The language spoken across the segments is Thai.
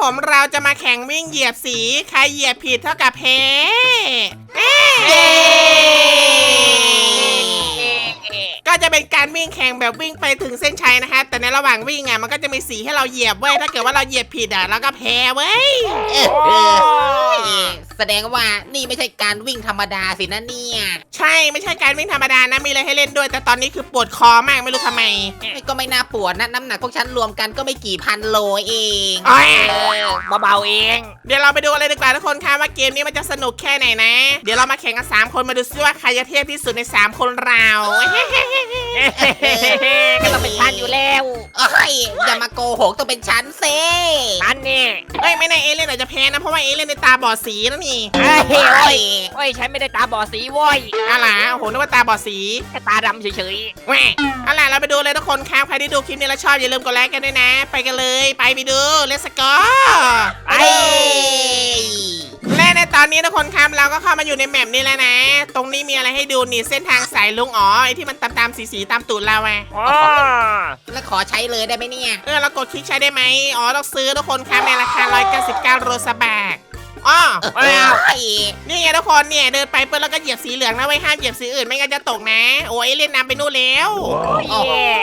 ผมเราจะมาแข่งวิ่งเหยียบสี ใครเหยียบผิดเท่ากับแพ้เอ้ ก็จะเป็นการวิ่งแข่งแบบวิ่งไปถึงเส้นชัยนะครับแต่ในระหว่างวิ่งอะมันก็จะมีสีให้เราเหยียบเว้ยถ้าเกิดว่าเราเหยียบผิดอะเราก็แพ้เว้ยเออเออแสดงว่านี่ไม่ใช่การวิ่งธรรมดาสินะเนี่ย ใช่ไม่ใช่การวิ่งธรรมดานะมีอะไรให้เล่นด้วย แต่ตอนนี้คือปวดคอมากไม่รู้ทำไม ก็ไม่น่าปวดนะน้ำหนักพวกฉันรวมกันก็ไม่กี่พันโลเองโอ้ยเออเบาๆเอง เดี๋ยวเราไปดูอะไรดีกว่าทุกคนค่ะว่าเกมนี้มันจะสนุกแค่ไหนนะ เดี๋ยวเรามาแข่งกัน3คนมาดูซิว่าใครจะเทพที่สุดใน 3 คนเราก็ต้องเป็นฉันอยู่แล้วเอ้ยอย่ามาโกหกต้องเป็นฉันเซ่ฉันนี่เอ้ยไม่แน่เอเลี่ยนอาจจะแพ้นะเพราะว่าเอเลี่ยนในตาบอดสีนะนี่เฮ้ยเฮ้โอ้ยยโอ้ยฉันไม่ได้ตาบอดสีโว้ยอะไรโอ้โหนึกว่าตาบอดสีแค่ตาดำเฉยแหวะเอาล่ะเราไปดูเลยทุกคนครับใครที่ดูคลิปนี้แล้วชอบอย่าลืมกดไลค์กันด้วยนะ ไปกันเลยไปไปดูเลสกอๆไปเอ้ยและใน ตอนนี้ทุกคนครับเราก็เข้ามาอยู่ในแมปนี้แล้วนะ ตรงนี้มีอะไรให้ดูนี่เส้นทางสายลุงอ๋อไอที่มันตามตามๆสีๆตามตูดเราอะอ๋อแล้วขอใช้เลยได้ไหมเนี่ย เออเรากดคลิกใช้ได้ไหมอ๋อต้องซื้อทุกคนครับในราคา 199 โรซาบากอ๋อเอ้ยนี่ไงทุกคนเนี่ยเดินไปเปิดแล้วก็เหยียบสีเหลืองนะไว้ยห้ามเหยียบสีอื่นไม่งั้นจะตกนะ โอ้ยเล่นน้ำไปนู่นแล้วโอ้ย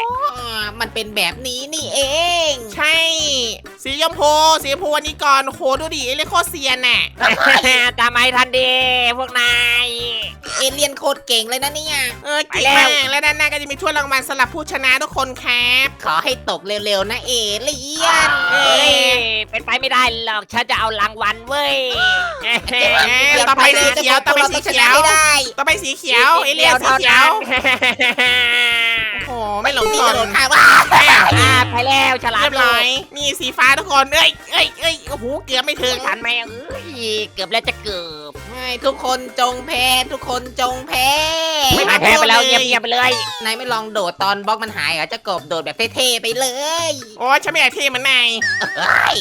มันเป็นแบบนี้นี่เอง ใช่ สีชมพูสีชมพูวันนี้ก่อนโอ้โหดูดิเอเล่นโคตรเซียนน่ะ ตามไม่ทันดีพวกนาย เอเลียนโคตรเก่งเลยนะเนี่ย เออเก่งไปแล้ว มากและด้านหน้าก็จะมีถ้วยรางวัลสำหรับผู้ชนะทุกคนครับ ขอให้ตกเร็วๆนะเอเลียนเอ้เฮ้ยยเป็นไปไม่ได้หรอกฉันจะเอารางวัลเว้ยเอ้ยต่อไปสีเขียวต่อไปสีเขียว ไม่ได้ต่อไปสีเขียวเอเลี่ยนสีเขียว โอ้โหไม่หลงนี่กกลระโดดข้ามว่า อ่าไปแล้วฉลามเรียบร้อยนี่สีฟ้าทุกคนเอ้ยเอ้ยเอ้ยโอ้โหเกือบไม่ถึงทันไหมเอ้ยเกือบแล้วจะเกือบให้ทุกคนจงแพ้ทุกคนจงแพ้ไม่ไม่น่าแพ้ไปแล้วพูดเลยเงียบๆไปเลยนายไม่ลองโดดตอนบล็อกมันหายเหรอจะกบโดดแบบเท่ๆไปเลยโอ้ฉันไม่อยากเท่เหมือนนายเอ้ย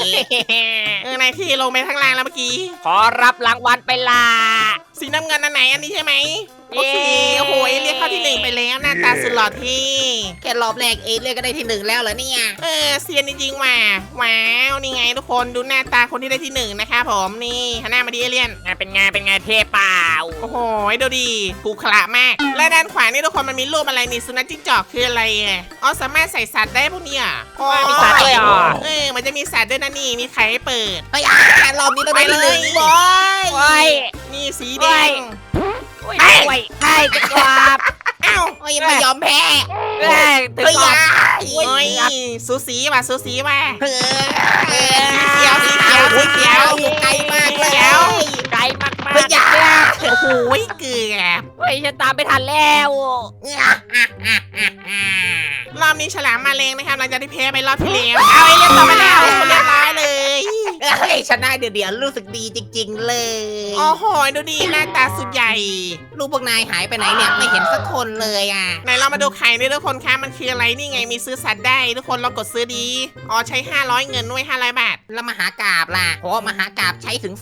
เออนายที่ลงไปข้างล่างแล้วเมื่อกี้ขอรับรางวัลไปล่ะ สีน้ำเงินอันไหนอันนี้ใช่ไหมเย้โอเคโอ้โหเอเลี่ยนเข้าที่หนึ่งไปแล้วหน้าตาสุดหล่อที่แค่รอบแรกเอเลียนก็ได้ที่หนึ่งแล้วเหรอเนี่ยเออเซียนจริงๆว่ะว้าวนี่ไงทุกคนดูหน้าตาคนที่ได้ที่หนึ่งนะคะผมนี่หันหน้ามาดีเอเลี่ยนไงเป็นไงเป็นไงเทเปล่า โอ้โหดูดีผูกขระมาก และด้านขวานี่ทุกคนมันมีรูปอะไรนี่สุนัขจิ้งจอกคืออะไรอะอ๋อสามารถใส่สัตว์ได้พวกเนี้ยอ๋อมีสัตว์ด้วยเหรอเออมันจะมีสัตว์ด้วยนะนี่มีไข่ให้เปิดเฮ้ยอะรอบนี้เราได้ที่หนึ่งไปเลยบอยโอ้ยนี่สีแดงโอ้ยโอ้ยใช่จะกลับอ้าวโอ้ยไม่ยอมแพ้เอ้ยถึงเฮ้ยก่อนอะโอ้ยสูสีว่ะสูสีว่ะเออสีเขียวสีเขียวสีเขียวอยู่ไกลมากเลยเขียว ไกลมากๆเฮ้ยอย่าโอ้โหเกือบเฮ้ยฉันตามไม่ทันแล้ว รอบนี้ฉลามมาแรงนะครับหลังจากที่แพ้ไปรอบที่แล้ว เอาไอเลี่ยนต่อไปแล้วเรียบร้อยเลยเฮ้ย ชนะเดี๋ยวเดี๋ยวรู้สึกดีจริง ๆ เลยโอ้โหดูดีหน้าตาสุดใหญ่ ลูกพวกนายหายไปไหนเนี่ยไม่เห็นสักคนเลยอะไหนเรามาดูไข่ด้วยทุกคนคะมันคืออะไรนี่ไงมีซื้อสัตว์ได้ทุกคนลองกดซื้อดีอ๋อใช้ 500 เงินด้วย500บาทแล้วมหากราบล่ะโหมหากราบใช้ถึง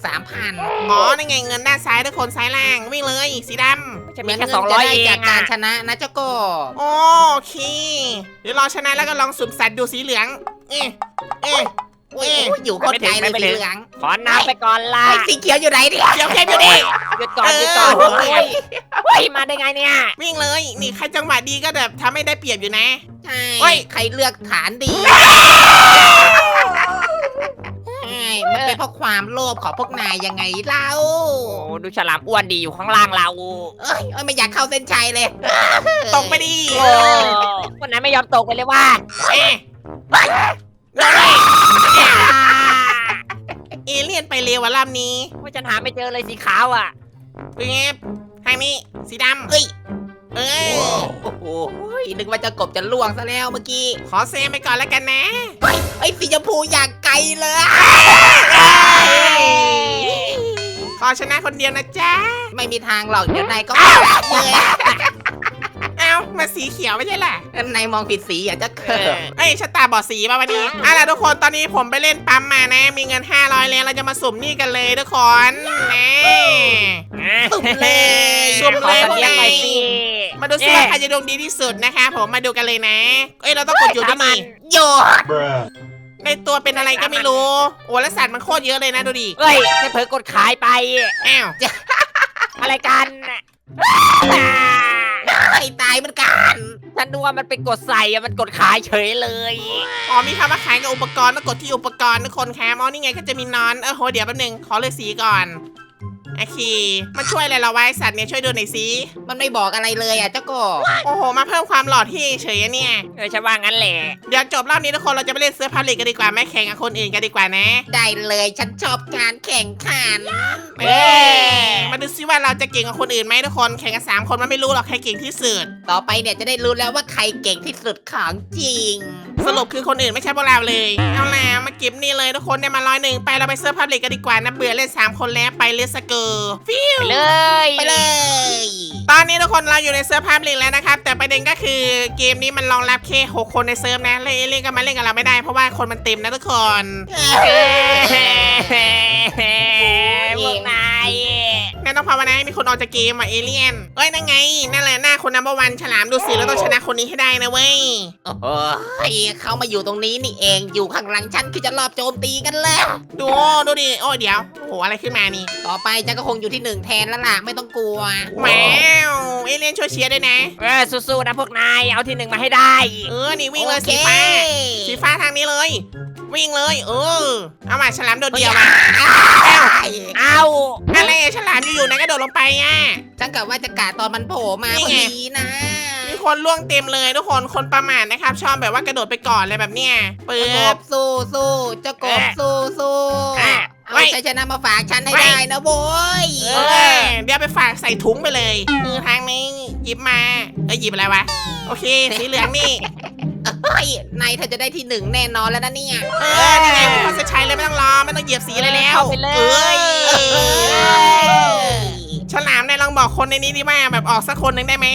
3,000อ๋อนี่ไงเงินด้านซ้ายทุกคนซ้ายล่างวิ่งเลยสีดำฉันเหมืมีอนแค่เงินสองจะร้อยได้เอจากงการอะชนะนะเจ้าก็โอเคเดี๋ยวรอชนะแล้วก็ลองสุ่มสัตว์ดูสีเหลืองเอ๊ะเอ๊ะโอ้ย เอ๊ะโอ้ยอยู่โคนไกลเลยสีเหลืองขอน้ำไปก่อนล่ะไอ้สีเขียวอยู่ไหนเนี่ยเดี๋ยวแค่อยู่ดิ หยุดก่อนหยุดก่อนเออโอ้ยเฮ้ยมาได้ไงเนี่ย วิ่งเลย นี่ใครจังหวะดีก็แบบทำให้ได้เปรียบอยู่นะ ใช่เฮ้ย ใครเลือกฐานดีใช่มันเป็นเพราะความโลภของพวกนายยังไงเล่าโอ้ดูฉลามอ้วนดีอยู่ข้างล่างเราเอ้ยเอ้ยไม่อยากเข้าเส้นชัยเลยตกไปดีโอ้วันนั้นไม่ยอมตกไปเลยว่า เอ๊ะโดน เลยเอเลี่ยนไปเร็วอะลำนี้ว่าฉันหาไม่เจอเลยสีขาวอะเป็นไงทางนี้สีดำเอ้ย เออโอ้โหนึกว่าเจะกบจะล่วงซะแล้วเมื่อกี้ ขอเซฟไปก่อนแล้วกันนะไอ้ยสีชมพูอย่างไกลเลยขอชนะคนเดียวนะจ๊ะ ไม่มีทางหรอกเดี๋ยวนายก็ไม่รักเลยเอ้ามาสีเขียวไม่ใช่เหรอนายมองผิดสีอะจะเอเขิอนเอ้ยชะตาบอดสีป่ะวันนี้อะล่ะทุกคนตอนนี้ผมไปเล่นปั๊มมานะ มีเงิน 500แล้วเราจะมาสุ่มนี่กันเลยทุกคนนะตุ่มเลยสุ่มขอสัญญาณหน่อยสิมาดูซิว่าใครจะดวงดีที่สุดนะคะ ผมมาดูกันเลยนะ เอ้ยเราต้องกดหยุดด้วยนี่โยนนในตัวเป็นอะไรก็ไม่รู้ โอ้แล้วสัตว์มันโคตรเยอะเลยนะดูดิเฮ้ยฉันเผลอกดขายไปอ้าวอะไรกัน อ่ายตายเหมือนกัน ฉันดูว่ามันเป็นกดใส่อะมันกดขายเฉยเลย อ๋อมีคำว่าขายกับอุปกรณ์ต้วกดที่อุปกรณ์ทุกคนครับอ๋อนี่ไงก็จะมีนอนเออโหเดี๋ยวแป๊บนึงขอเลือกสีก่อน โอเค มันช่วยอะไรเราไว้สัตว์เนี่ยช่วยดูหน่อยสิมันไม่บอกอะไรเลยอะเจ้ากบโอ้โห มาเพิ่มความหล่อที่เฉยๆอะเนี่ย เออฉันว่างั้นแหละ เดี๋ยวจบรอบนี้ทุกคนเราจะไปเล่นเสื้อพาลิกกันดีกว่าไม่แข่งกับคนอื่นกันดีกว่านะ ได้เลยฉันชอบการแข่งขัน เอ้มาดูซิว่าเราจะเก่งกว่าคนอื่นไหมทุกคนแข่งกันสามคนมันไม่รู้หรอกใครเก่งที่สุด ต่อไปเนี่ยจะได้รู้แล้วว่าใครเก่งที่สุดของจริง สรุปคือคนอื่นไม่ใช่พวกเราเลย เอาล่ะมาเก็บนี่เลยทุกคนได้มาร้อยหนึ่งไปเราไปเซิร์ฟพับลิกกันดีกว่านะเบื่อเล่น3คนแล้วไปเลสเกอร์ฟิว ไปเลยไปเลย ตอนนี้ทุกคนเราอยู่ในเซิร์ฟพับลิกแล้วนะครับ แต่ประเด็นก็คือเกมนี้มันรองรับแค่6คนในเซิร์ฟนะเลยเล่นกันมาเล่นกับเราไม่ได้เพราะว่าคนมันเต็มนะทุกคนพวกนาย นั่นต้องภาวนาให้มีคนออกจากเกมอะเอเลี่ยนเอ้ยนั่นไง นั่นแหละหน้าคนนัมเบอร์วันฉลามดูสิแล้วต้องชนะคนนี้ให้ได้นะเว้ย โอ้โหเขามาอยู่ตรงนี้นี่เองอยู่ข้างหลังฉันคือจะรอบโจมตีกันแล้ว ดูดูดิโอ้ยเดี๋ยวโอ้โหอะไรขึ้นมานี่ต่อไปฉันก็คงอยู่ที่หนึ่งแทนแล้วล่ะไม่ต้องกลัวแมวเอเลี่ยนช่วยเชียร์ด้วยนะเออสู้ๆนะพวกนายเอาที่หนึ่งมาให้ได้ เออนี่วิ่งเลยโอคสีฟ้าสีฟ้าทางนี้เลย วิ่งเลย เออเอามาฉลามโดดเดี่ยวมา เอาอะไรอะฉลามอยู่ๆนะกระโดดลงไปอะ ฉันกะว่าจะกาตอนมันโผล่มานี่พอไง ดีนะ มีคนล่วงเต็มเลยทุกคนคนประมาทนะครับ ชอบแบบว่ากระโดดไปก่อนเลยแบบเนี้ยเปิเจ้ากดบสู้สู้เจ้ากบสู้สู้อะเอาชัยชนะมาฝากฉันให้ได้นะโว้ยเออเดี๋ยวไปฝากใส่ถุงไปเลยคือทางนี้หยิบมาเอ้ยหยิบอะไรวะ โอเค สีเหลืองนี่ เฮ้ยนายเธอจะได้ที่หนึ่งแน่นอนแล้วนะเนี่ย เออนี่ไงพอจะใช้เลยไม่ต้องรอไม่ต้องเหยียบสีอะไรแล้วเข้าไปเลยเอ้ยเอ้ยฉลามเนี่ยลองบอกคนในนี้ดิว่าแบบออกสักคนหนึ่งได้ไหม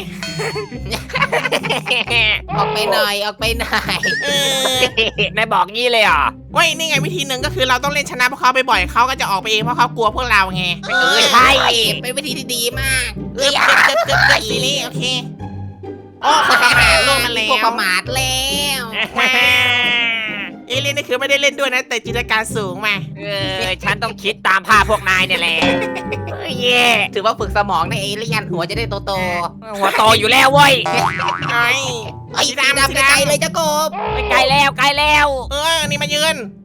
ออกไปหน่อยออกไปหน่อยเออนายบอกงี้เลยเหรอเว้ยนี่ไงวิธีหนึ่งก็คือเราต้องเล่นชนะพวกเขาบ่อยๆเขาก็จะออกไปเองเพราะเขากลัวพวกเราไง เออใช่ เป็นวิธีที่ดีมากเกือบเกือบเกือบเกือบสีนี้โอเค โอ้คนประมาทล่วงมาแล้พวกวประมาทแล้วว้าวเอเลี่ยนนี่คือไม่ได้เล่นด้วยนะ แต่จินตนาการสูงมาเออ ฉันต้องคิดตามภาพพวกนายเนี่ยแหละเย่ถือว่าฝึกสมองในเอเลี่ยนหัวจะได้โตโตหัวโตอยู่แล้วเว้ยไอ้ๆเอ้ยสีสีดำดำสีไกลดำๆเลยเจ้ากบไปไกลแล้วไกลแล้ว เออนี่มายืนไอ้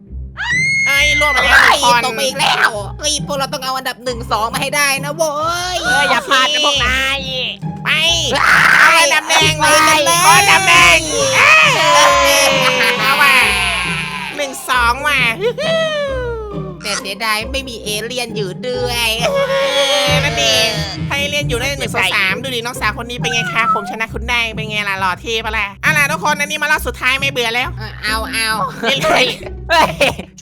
ล่วงมาแล้วหเฮ้นึ่ยงคนตกไปอีกแล้วเฮ้ยพวกเราต้องเอาอันดับหนึ่งสองมาให้ได้นะโว้ยเอออย่าพลาดนะพวกนายไปเอาไอ้ดำแดงไปกันเลยขอดำแดงเอ้ยเอาว่ะหนึ่งสองว่ะ แต่เสียดายไม่มีเอเลี่ยนอยู่ด้วยเออนั่นเองให้เรียนอยู่ได้หนึ่งสองสามดูดิน้องสาวคนนี้เป็นไงคะผมชนะคุณได้เป็นไงล่ะหล่อเท่ปะล่ะเอะล่ะทุกคนอันนี้มารอบสุดท้ายไม่เบื่อแล้ว เอาเอาเรื่อยเฮ้ย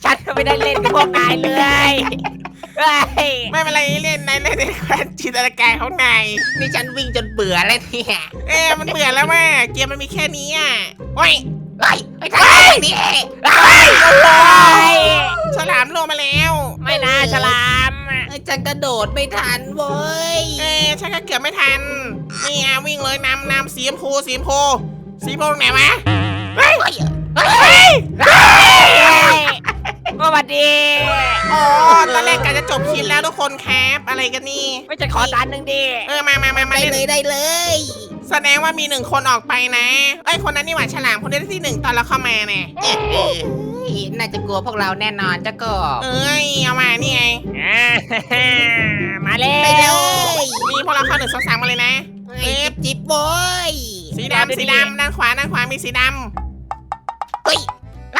ฉันก็ไม่ได้เล่นกับพวกนายเลยเฮ้ยๆไม่เป็นไรเล่นในเล่นในความจินตนาการของนายนี่ฉันวิ่งจนเบื่อเลยเนี่ยเอ๊ะมันเบื่อแล้วว่าเกมมันมีแค่นี้อะโอ้ย เฮ้ยไอ้ท่านนี่เฮ้ยฉลามลงมาแล้วไม่นะฉลามฉันกระโดดไม่ทันเว้ยเอ๊ะฉันก็เกือบไม่ทันนี่อะวิ่งเลยนำนำสีชมพูสีชมพูสีชมพูตรงไหนวะเฮ้ยเฮ้ยเฮ้ยสวัสดีอ๋อตอนแรกกะจะจบคลิปแล้วทุกคนครับอะไรกันนี่ไม่จะขอตานหนึ่งดิเออมามามามาได้เล่นเลยได้เลย แสดงว่ามีหนึ่งคนออกไปนะเอ้ยคนนั้นนี่หว่าฉลามคนที่ได้ที่หนึ่งตอนเราเข้ามาเนี่ยเอ้ยน่าจะกลัวพวกเราแน่นอนเจ้ากบเอ้ยเอามานี่ไงอ่า มาแล้ไปเลวยนี่พวกเราเข้าหนึ่งสองสามมาเลยนะไอ้จิ๊บจิ๊บโว้ยสีดำสีดำด้านขวาด้านขวามีสีดเฮ้ย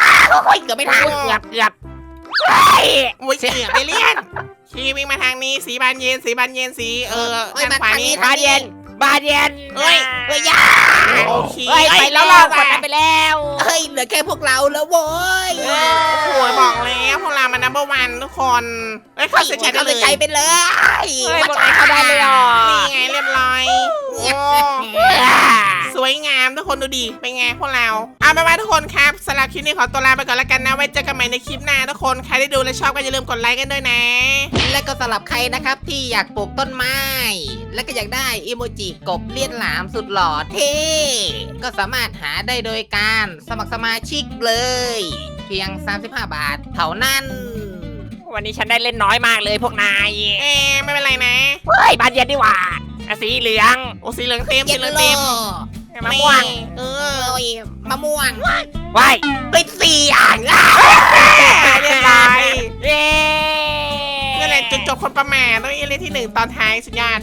อ้าวเฮ้ยเกือบไม่ทันเกือบเกือบเฮ้ยำอุ้ยเกือบไปเลี่ยนขี่วิ่งมาทางนี้สีบานเย็นสีบานเย็นสีเออเฮ้ยด้านขวานี้มาทางนี้ บาเย็น บาเย็นเฮ้ยเฮ้ยยาโอเคเฮ้ยไปแล้วรอบคนนั้นไปแล้วเฮ้ยเหลือแค่พวกเราแล้วโว้ยโอ้โหบอกแล้วพวกเรามันนัมเบอร์วันทุกคนเอ้ยเข้าเส้นชัยได้เอาเลไปยใจไปเลยเฮ้ยพวกนายเข้าได้เลยเหรอนี่ไงเรียบร้อยโอ้สวยงามทุกคนดูดีเป็นไงพวกเราเอาไปนว่าทุกคนครับสำหรับคลิปนี้ขอตัวลาไปก่อนแล้วกันนะไว้เจอกันใหม่ในคลิปหน้าทุกคนใครได้ดูและชอบก็อย่าลืมกดไลค์กันด้วยนะ และก็สำหรับใครนะครับที่อยากปลูกต้นไม้ และก็อยากได้อิโมจิกบเลียนหลามสุดหล่อเท่ก็สามารถหาได้โดยการสมัครสมาชิกเลย เพียง 35 บาทเท่านั้นวันนี้ฉันได้เล่นน้อยมากเลยพวกนายเอ๊ะไม่เป็นไรนะ เฮ้ยบานเย็นดีกว่าอะสีเหลือง โอ้สีเหลืองเต็มเย็สีนเหลืองโลเต็ม มะม่วง เอเออ้ยมะม่วงว้ายเป็นสี่อย่างอะเรียบร้อยเย้ นี่แหละจุดจบคนประมาทต้องเอเลนที่หนึ่งตอนท้ายสุดยอด